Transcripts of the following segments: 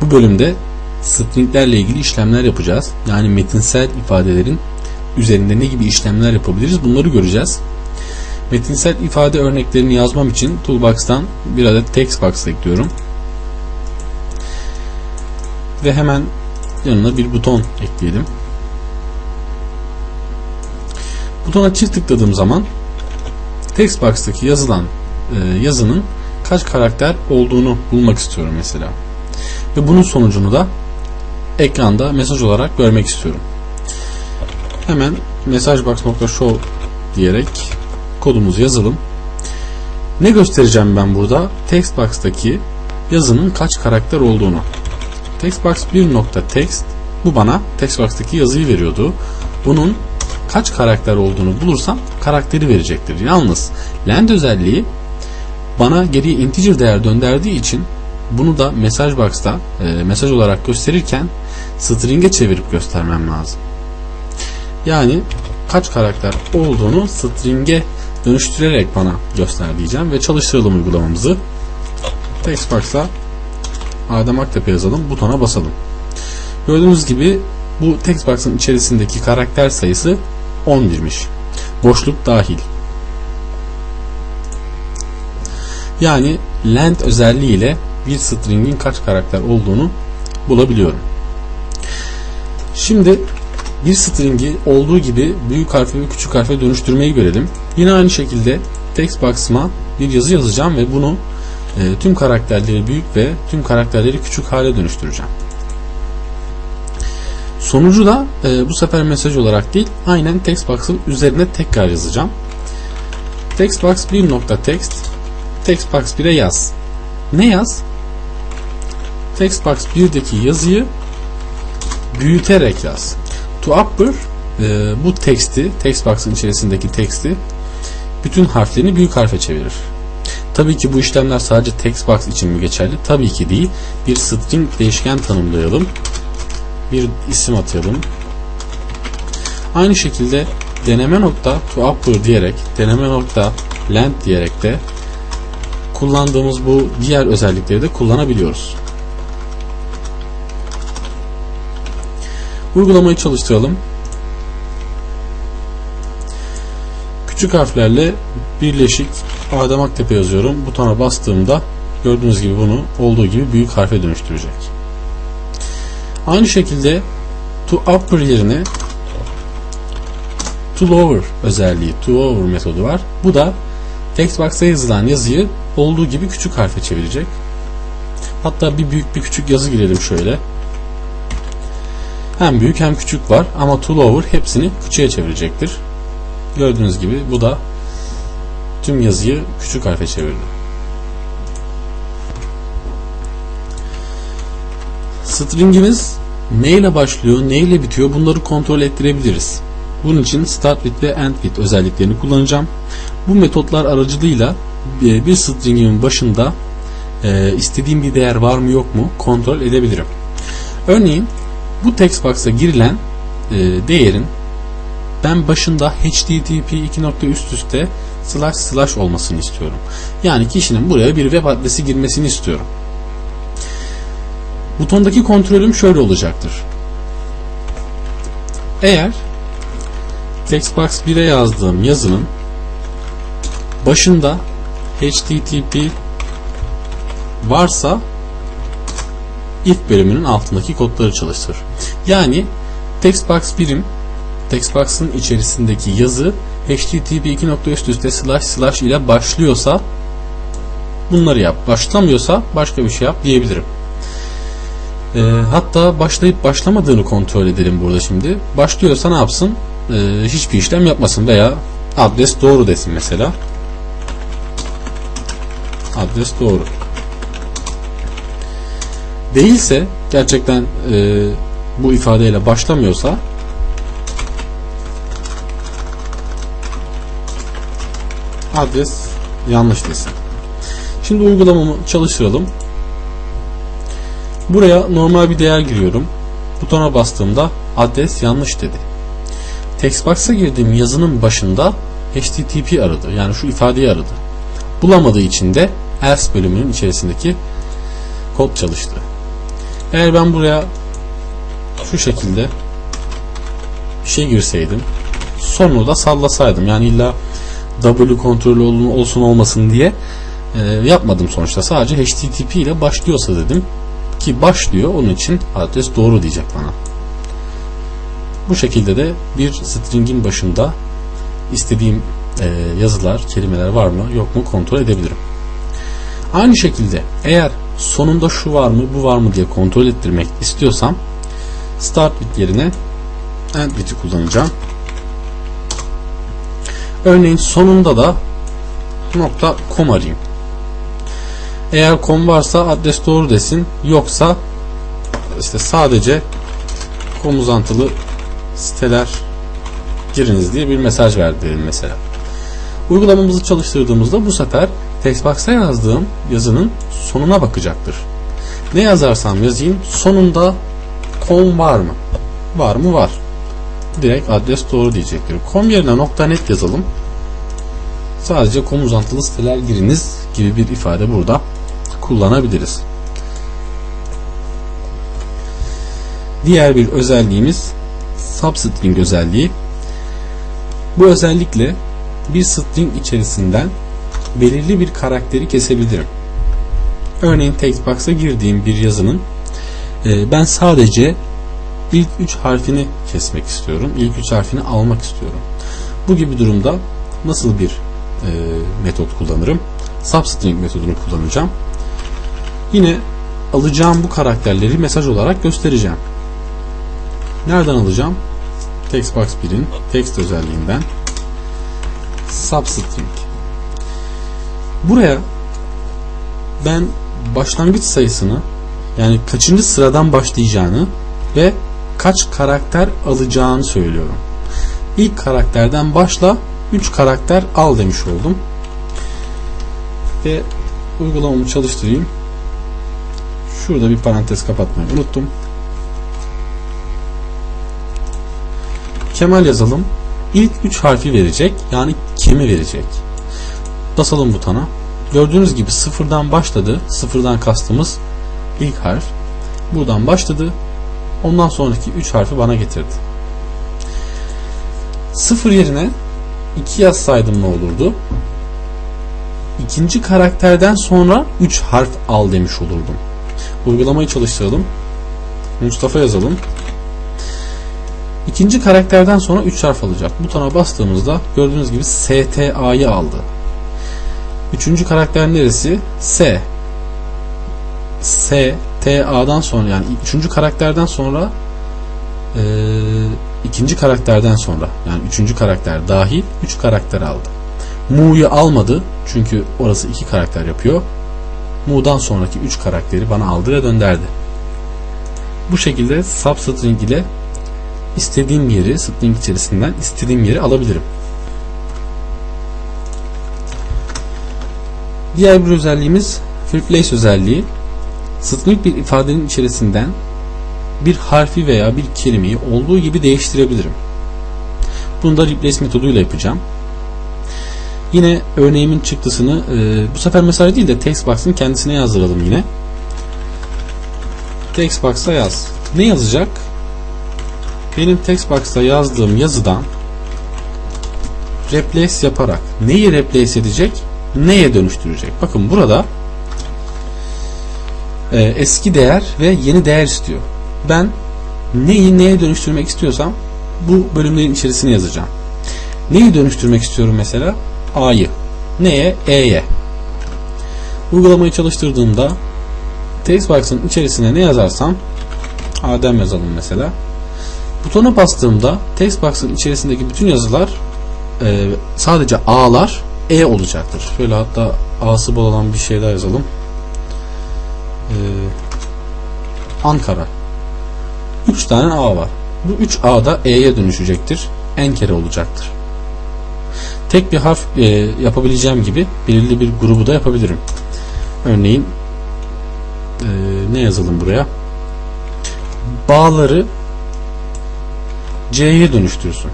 Bu bölümde stringlerle ilgili işlemler yapacağız. Yani metinsel ifadelerin üzerinde ne gibi işlemler yapabiliriz bunları göreceğiz. Metinsel ifade örneklerini yazmam için Toolbox'tan bir adet textbox ekliyorum. Ve hemen yanına bir buton ekleyelim. Butona çift tıkladığım zaman textbox'taki yazılan e, yazının kaç karakter olduğunu bulmak istiyorum mesela. Ve bunun sonucunu da ekranda mesaj olarak görmek istiyorum. Hemen messagebox.show diyerek kodumuzu yazalım. Ne göstereceğim ben burada? Textbox'taki yazının kaç karakter olduğunu. Textbox 1.text bu bana textbox'taki yazıyı veriyordu. Bunun kaç karakter olduğunu bulursam karakteri verecektir. Yalnız length özelliği bana geriye integer değer döndürdüğü için bunu da mesaj box'ta e, mesaj olarak gösterirken string'e çevirip göstermem lazım. Yani kaç karakter olduğunu string'e dönüştürerek bana göster diyeceğim ve çalıştıralım uygulamamızı. Textbox'a Adem Aktepe yazalım, butona basalım. Gördüğünüz gibi bu textbox'ın içerisindeki karakter sayısı 11'miş. Boşluk dahil. Yani length özelliğiyle bir string'in kaç karakter olduğunu bulabiliyorum. Şimdi bir string'i olduğu gibi büyük harfe ve küçük harfe dönüştürmeyi görelim. Yine aynı şekilde text box'ıma bir yazı yazacağım ve bunu e, tüm karakterleri büyük ve tüm karakterleri küçük hale dönüştüreceğim. Sonucu da e, bu sefer mesaj olarak değil, aynen text box'ın üzerine tekrar yazacağım. Textbox 1.text textbox 1'e yaz. Ne yaz? Textbox 1'deki yazıyı büyüterek yaz. To upper e, bu teksti, textbox'ın içerisindeki teksti bütün harflerini büyük harfe çevirir. Tabii ki bu işlemler sadece textbox için mi geçerli? Tabii ki değil. Bir string değişken tanımlayalım. Bir isim atayalım. Aynı şekilde deneme nokta to upper diyerek, deneme nokta length diyerek de kullandığımız bu diğer özellikleri de kullanabiliyoruz. Uygulamayı çalıştıralım. Küçük harflerle birleşik Adem Aktepe yazıyorum. Butona bastığımda gördüğünüz gibi bunu olduğu gibi büyük harfe dönüştürecek. Aynı şekilde to upper yerine to lower özelliği, to lower metodu var. Bu da textbox'a yazılan yazıyı olduğu gibi küçük harfe çevirecek. Hatta bir büyük bir küçük yazı girelim şöyle. Hem büyük hem küçük var ama to lower hepsini küçüğe çevirecektir. Gördüğünüz gibi bu da tüm yazıyı küçük harfe çevirdi. Stringimiz ne ile başlıyor, ne ile bitiyor bunları kontrol ettirebiliriz. Bunun için start with ve end with özelliklerini kullanacağım. Bu metotlar aracılığıyla e, bir stringimin başında e, istediğim bir değer var mı yok mu kontrol edebilirim. Örneğin bu text box'a girilen e, değerin ben başında http 2 nokta üst üste slash slash olmasını istiyorum. Yani kişinin buraya bir web adresi girmesini istiyorum. Butondaki kontrolüm şöyle olacaktır. Eğer textbox 1'e yazdığım yazının başında http varsa ilk bölümünün altındaki kodları çalıştır. Yani textbox birim textbox'ın içerisindeki yazı http 2 nokta üst üste slash slash ile başlıyorsa bunları yap. Başlamıyorsa başka bir şey yap diyebilirim. E, hatta başlayıp başlamadığını kontrol edelim burada şimdi. Başlıyorsa ne yapsın? E, hiçbir işlem yapmasın veya adres doğru desin mesela. Adres doğru. Değilse gerçekten e, bu ifadeyle başlamıyorsa adres yanlış desin. Şimdi uygulamamı çalıştıralım. Buraya normal bir değer giriyorum. Butona bastığımda adres yanlış dedi. Textbox'a girdiğim yazının başında HTTP aradı. Yani şu ifadeyi aradı. Bulamadığı için de else bölümünün içerisindeki kod çalıştı. Eğer ben buraya şu şekilde bir şey girseydim sonu da sallasaydım yani illa W kontrolü ol- olsun olmasın diye e, yapmadım sonuçta sadece HTTP ile başlıyorsa dedim ki başlıyor onun için adres doğru diyecek bana. Bu şekilde de bir stringin başında istediğim e, yazılar, kelimeler var mı yok mu kontrol edebilirim. Aynı şekilde eğer sonunda şu var mı bu var mı diye kontrol ettirmek istiyorsam start with yerine end bit'i kullanacağım. Örneğin sonunda da nokta com arayayım. Eğer com varsa adres doğru desin. Yoksa işte sadece com uzantılı siteler giriniz diye bir mesaj verdi mesela. Uygulamamızı çalıştırdığımızda bu sefer textbox'a yazdığım yazının sonuna bakacaktır. Ne yazarsam yazayım sonunda com var mı? Var mı? Var. Direkt adres doğru diyecektir. Com yerine .net yazalım. Sadece com uzantılı siteler giriniz gibi bir ifade burada kullanabiliriz. Diğer bir özelliğimiz substring özelliği. Bu özellikle bir string içerisinden belirli bir karakteri kesebilirim. Örneğin textbox'a girdiğim bir yazının e, ben sadece ilk 3 harfini kesmek istiyorum. İlk 3 harfini almak istiyorum. Bu gibi durumda nasıl bir e, metot kullanırım? Substring metodunu kullanacağım. Yine alacağım bu karakterleri mesaj olarak göstereceğim. Nereden alacağım? Textbox 1'in text özelliğinden substring. Buraya ben başlangıç sayısını yani kaçıncı sıradan başlayacağını ve kaç karakter alacağını söylüyorum. İlk karakterden başla 3 karakter al demiş oldum. Ve uygulamamı çalıştırayım. Şurada bir parantez kapatmayı unuttum. Kemal yazalım. İlk 3 harfi verecek. Yani kimi verecek. Basalım butona. Gördüğünüz gibi sıfırdan başladı. Sıfırdan kastımız ilk harf. Buradan başladı. Ondan sonraki 3 harfi bana getirdi. Sıfır yerine 2 yazsaydım ne olurdu? İkinci karakterden sonra 3 harf al demiş olurdum. Uygulamayı çalıştıralım. Mustafa yazalım. İkinci karakterden sonra 3 harf alacak. Butona bastığımızda gördüğünüz gibi STA'yı aldı. Üçüncü karakter neresi? S. S, T, A'dan sonra yani üçüncü karakterden sonra e, ikinci karakterden sonra yani üçüncü karakter dahil üç karakter aldı. Mu'yu almadı çünkü orası iki karakter yapıyor. Mu'dan sonraki üç karakteri bana aldı ve dönderdi. Bu şekilde substring ile istediğim yeri string içerisinden istediğim yeri alabilirim. Diğer bir özelliğimiz replace özelliği. String bir ifadenin içerisinden bir harfi veya bir kelimeyi olduğu gibi değiştirebilirim. Bunu da replace metoduyla yapacağım. Yine örneğimin çıktısını e, bu sefer mesaj değil de textbox'ın kendisine yazdıralım yine. Textbox'a yaz. Ne yazacak? Benim textbox'ta yazdığım yazıdan replace yaparak neyi replace edecek? Neye dönüştürecek? Bakın burada e, eski değer ve yeni değer istiyor. Ben neyi neye dönüştürmek istiyorsam bu bölümlerin içerisine yazacağım. Neyi dönüştürmek istiyorum mesela? A'yı. Neye? E'ye. Uygulamayı çalıştırdığımda textbox'ın içerisine ne yazarsam Adem yazalım mesela. Butona bastığımda textbox'ın içerisindeki bütün yazılar e, sadece A'lar E olacaktır. Şöyle hatta A'sı bol bir şey daha yazalım. Ee, Ankara. 3 tane A var. Bu 3 A da E'ye dönüşecektir. En kere olacaktır. Tek bir harf e, yapabileceğim gibi belirli bir grubu da yapabilirim. Örneğin e, ne yazalım buraya? Bağları C'ye dönüştürsün.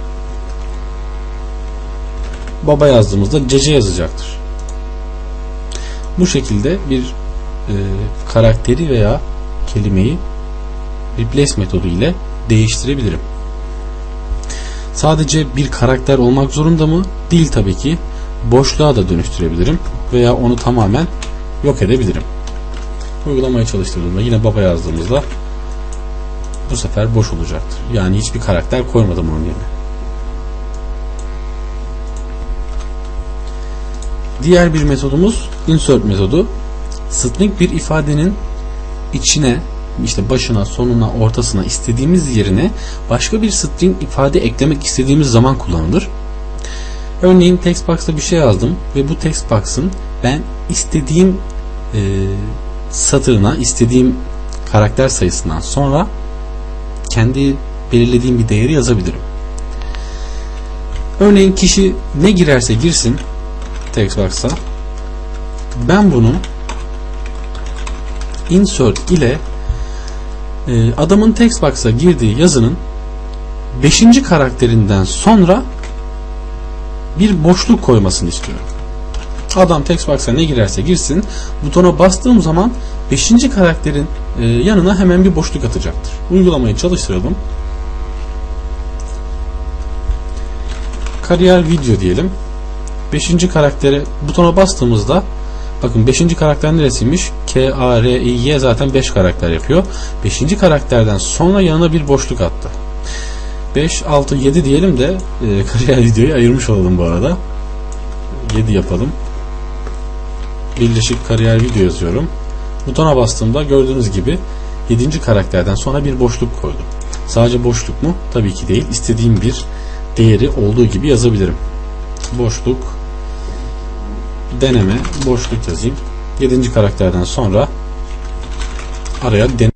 Baba yazdığımızda CC yazacaktır. Bu şekilde bir e, karakteri veya kelimeyi replace metodu ile değiştirebilirim. Sadece bir karakter olmak zorunda mı? Değil tabii ki. Boşluğa da dönüştürebilirim veya onu tamamen yok edebilirim. Uygulamayı çalıştırdığımda yine baba yazdığımızda bu sefer boş olacaktır. Yani hiçbir karakter koymadım onun yerine. Diğer bir metodumuz insert metodu. String bir ifadenin içine işte başına, sonuna, ortasına istediğimiz yerine başka bir string ifade eklemek istediğimiz zaman kullanılır. Örneğin text box'ta bir şey yazdım ve bu text box'ın ben istediğim e, satırına, istediğim karakter sayısından sonra kendi belirlediğim bir değeri yazabilirim. Örneğin kişi ne girerse girsin box'a ben bunu insert ile e, adamın text box'a girdiği yazının 5. karakterinden sonra bir boşluk koymasını istiyorum. Adam text box'a ne girerse girsin butona bastığım zaman 5. karakterin e, yanına hemen bir boşluk atacaktır. Uygulamayı çalıştıralım. Kariyer video diyelim. 5. karaktere butona bastığımızda bakın 5. karakter neresiymiş? K, A, R, I, Y zaten 5 karakter yapıyor. 5. karakterden sonra yanına bir boşluk attı. 5, 6, 7 diyelim de e, kariyer videoyu ayırmış olalım bu arada. 7 yapalım. Birleşik kariyer video yazıyorum. Butona bastığımda gördüğünüz gibi 7. karakterden sonra bir boşluk koydum. Sadece boşluk mu? Tabii ki değil. İstediğim bir değeri olduğu gibi yazabilirim. Boşluk deneme boşluk yazayım. 7. karakterden sonra araya deneme